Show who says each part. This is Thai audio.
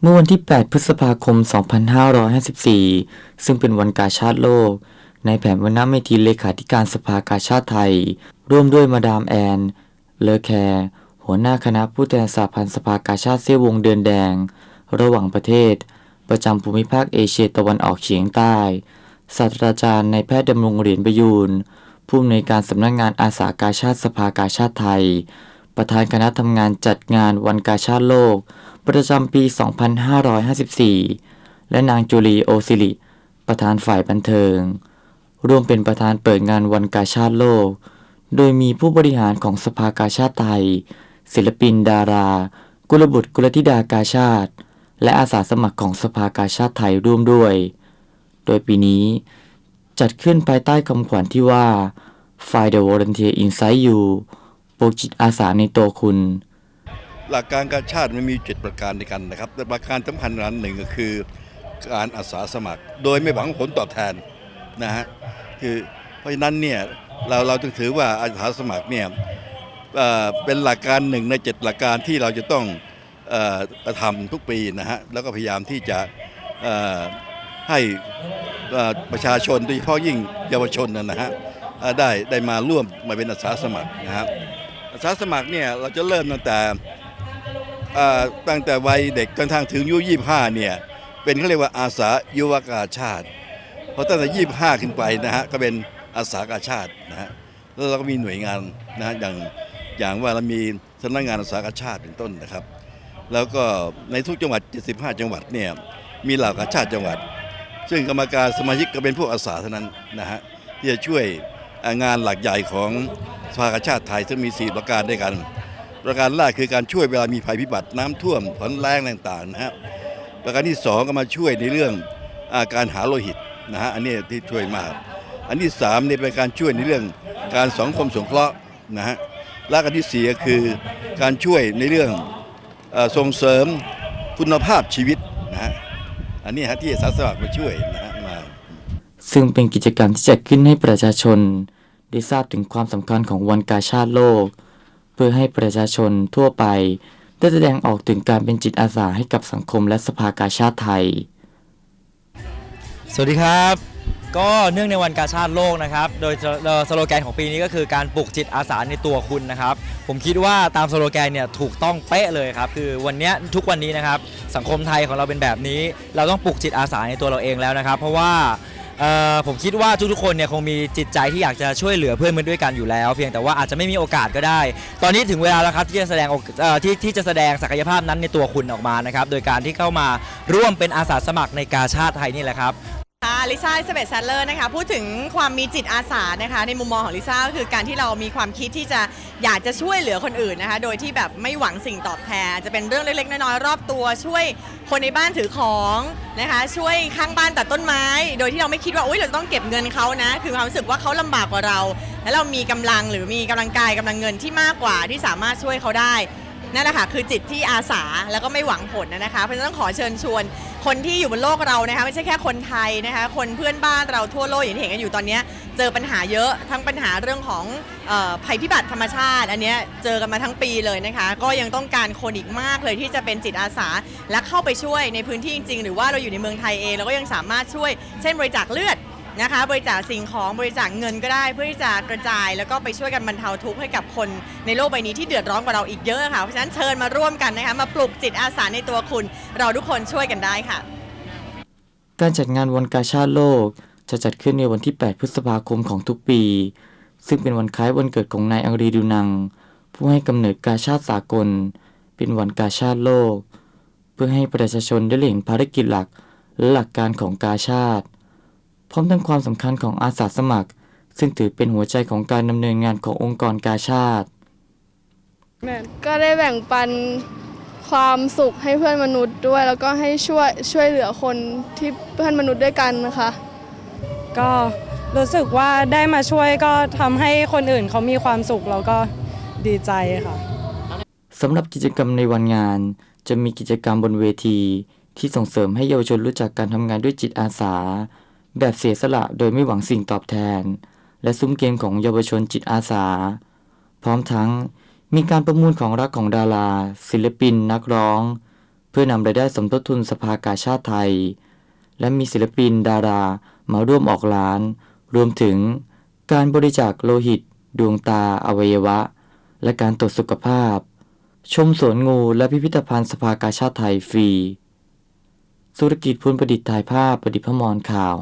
Speaker 1: เมื่อวันที่ 8 พฤษภาคม 2554 ซึ่งเป็นวันกาชาติโลก ในแผนวรรณเมธีเลขาธิการสภากาชาติไทย ร่วมด้วยมาดามแอน เลอแคร์ หัวหน้าคณะผู้แทนสหพันธ์สภากาชาติเสี้ยววงเดือนแดง ระหว่างประเทศ ประจำภูมิภาคเอเชียตะวันออกเฉียงใต้ ศาสตราจารย์ในแพทย์ดำรงเหรียญประยูนผู้อำนวยการสำนักงานอาสากาชาติสภากาชาติไทย ประธานคณะทำงานจัดงานวันกาชาติโลก ประจำปี 2554 และนางจูลีโอซิลิ ประธานฝ่ายบันเทิง ร่วมเป็นประธานเปิดงานวันกาชาติโลก โดยมีผู้บริหารของสภากาชาติไทย ศิลปินดารา กุลบุตรกุลธิดากาชาติ และอาสาสมัครของสภากาชาติไทยร่วมด้วย โดยปีนี้ จัดขึ้นภายใต้คำขวัญที่ว่า Find the Volunteer Inside You ปลูกจิตอาสาในตัวคุณ
Speaker 2: หลักการการชาติมันมี7ประการในกันนะครับ แต่ประการสำคัญอันหนึ่งก็คือการอาสาสมัคร โดยไม่หวังผลตอบแทนนะฮะคือเพราะฉะนั้นเนี่ยเราเราจึงถือว่าอาสาสมัครเนี่ยเป็นหลักการหนึ่งใน7หลักการที่เราจะต้องออกระทำทุกปีนะฮะแล้วก็พยายามที่จะให้ประชาชนโดยเฉพาะยิ่งเยาวชนนะฮะได้ได้มาร่วมมาเป็นอาสาสมัครนะครับ อาสาสมัครเนี่ยเราจะเริ่มตั้งแต่ตั้งแต่วัยเด็กจนทางถึงอายุ25 เนี่ย เป็นเขาเรียกว่าอาสายุวกาชาติพอตั้งแต่ 25 ขึ้นไปนะฮะก็เป็นอาสากาชาตินะฮะแล้วเราก็มีหน่วยงานนะฮะอย่างอย่างว่าเรามีสำนักงานอาสากาชาติเป็นต้นนะครับ แล้วก็ในทุกจังหวัด 75 จังหวัดเนี่ยมีเหล่ากาชาติจังหวัด ซึ่งกรรมการสมาชิกก็เป็นพวกอาสาเท่านั้นนะฮะที่จะช่วย งานหลักใหญ่ของสภากาชาติไทยซึ่งมี 4 ประการด้วยกัน ประการแรกคือการช่วยเวลามีภัยพิบัติน้ำท่วมฝนแรงต่างๆนะฮะประการที่ 2 ก็มาช่วยในเรื่องอาการหาโลหิตนะฮะอันนี้ที่ช่วยมาก อันที่3เนี่ยเป็นการช่วยในเรื่องการสังคมสงเคราะห์นะฮะและอันที่สี่ก็คือการช่วยในเรื่องอส่งเสริมคุณภาพชีวิตนะฮะอันนี้ฮะที่อาสาสมัครมาช่วยนะฮะมา
Speaker 1: ซึ่งเป็นกิจกรรมที่จัดขึ้นให้ประชาชน ได้ทราบถึงความสำคัญของวันกาชาติโลก เพื่อให้ประชาชนทั่วไป ได้แสดงออกถึงการเป็นจิตอาสาให้กับสังคมและสภากาชาติไทย
Speaker 3: สวัสดีครับ ก็เนื่องในวันกาชาติโลกนะครับ โดยสโลแกนของปีนี้ก็คือการปลุกจิตอาสาในตัวคุณนะครับ ผมคิดว่าตามสโลแกนเนี่ยถูกต้องเป๊ะเลยครับ คือวันนี้ทุกวันนี้นะครับ สังคมไทยของเราเป็นแบบนี้ เราต้องปลุกจิตอาสาในตัวเราเองแล้วนะครับ เพราะว่า เอ่อผมคิดว่าทุกๆคนเนี่ยคงมีจิตใจที่อยากจะช่วยเหลือเพื่อนมนุษย์ด้วยกันอยู่แล้ว เพียงแต่ว่าอาจจะไม่มีโอกาสก็ได้ ตอนนี้ถึงเวลาแล้วครับที่จะแสดงโอกเอ่อที่ที่จะแสดงศักยภาพนั้นในตัวคุณออกมานะครับโดยการที่เข้ามาร่วมเป็นอาสาสมัครในกาชาติไทยนี่แหละครับ
Speaker 4: ลิซ่าสเปซแซลเลอร์นะคะพูดถึงความมีจิตอาสานะคะในมุมมองของลิซ่าก็คือการที่เรามีความคิดที่จะอยากจะช่วยเหลือคนอื่นนะคะโดยที่แบบไม่หวังสิ่งตอบแทน จะเป็นเรื่องเล็กๆ น้อยๆ รอบตัว ช่วยคนในบ้านถือของนะคะช่วยข้างบ้านตัดต้นไม้ โดยที่เราไม่คิดว่าอุ๊ยเราต้องเก็บเงินเขานะคือความรู้สึกว่าเขาลำบากกว่าเรา แล้วเรามีกำลังหรือมีกำลังกายกำลังเงินที่มากกว่าที่สามารถช่วยเขาได้ นั่นแหละค่ะคือจิตที่อาสาแล้วก็ไม่หวังผลนะคะ เพราะฉะนั้นต้องขอเชิญชวนคนที่อยู่บนโลกเรานะคะไม่ใช่แค่คนไทยนะคะ คนเพื่อนบ้านเราทั่วโลกอย่างที่เห็นกันอยู่ตอนนี้เจอปัญหาเยอะทั้งปัญหาเรื่องของออภัยพิบัติธรรมชาติ อันนี้เจอกันมาทั้งปีเลยนะคะ ก็ยังต้องการคนอีกมากเลยที่จะเป็นจิตอาสาและเข้าไปช่วยในพื้นที่จริงๆ หรือว่าเราอยู่ในเมืองไทยเองเราก็ยังสามารถช่วยเช่นบริจาคเลือด นะคะ บริจาคสิ่งของบริจาคเงินก็ได้ เพื่อที่จะกระจาย แล้วก็ไปช่วยกันบรรเทาทุกข์ให้กับคนในโลกใบนี้ที่เดือดร้อนกว่าเราอีกเยอะค่ะเพราะฉะนั้นเชิญมาร่วมกันนะคะมาปลุกจิตอาสาในตัวคุณ เราทุกคนช่วยกันได้ค่ะ
Speaker 1: การจัดงานวันกาชาติโลกจะจัดขึ้นในวันที่ 8 พฤษภาคมของทุกปี ซึ่งเป็นวันคล้ายวันเกิดของนายอังรีดูนัง ผู้ให้กำเนิดกาชาติสากล เป็นวันกาชาติโลก เพื่อให้ประชาชนได้เห็นภารกิจหลักและหลักการของกาชาติ พร้อมทั้งความสำคัญของอาสาสมัคร ซึ่งถือเป็นหัวใจของการดำเนินงานขององค์กรกาชาติ
Speaker 5: ก็ได้แบ่งปันความสุขให้เพื่อนมนุษย์ด้วย แล้วก็ให้ช่วยช่วยเหลือคนที่เพื่อนมนุษย์ด้วยกันนะคะ
Speaker 6: ก็รู้สึกว่าได้มาช่วยก็ทำให้คนอื่นเขามีความสุขแล้วก็ดีใจค่ะ
Speaker 1: สำหรับกิจกรรมในวันงาน จะมีกิจกรรมบนเวที ที่ส่งเสริมให้เยาวชนรู้จักการทำงานด้วยจิตอาสา แบบเสียสละโดยไม่หวังสิ่งตอบแทน และซุ้มเกมของเยาวชนจิตอาสา พร้อมทั้งมีการประมูลของรักของดารา ศิลปินนักร้อง เพื่อนำรายได้สมทบทุนสภากาชาติไทย และมีศิลปินดารามาร่วมออกร้าน รวมถึงการบริจาคโลหิต ดวงตา อวัยวะ และการตรวจสุขภาพ ชมสวนงูและพิพิธภัณฑ์สภากาชาติไทยฟรี สุรกิจพุนประดิษฐ์ถ่ายภาพประดิษฐ์พมรข่าว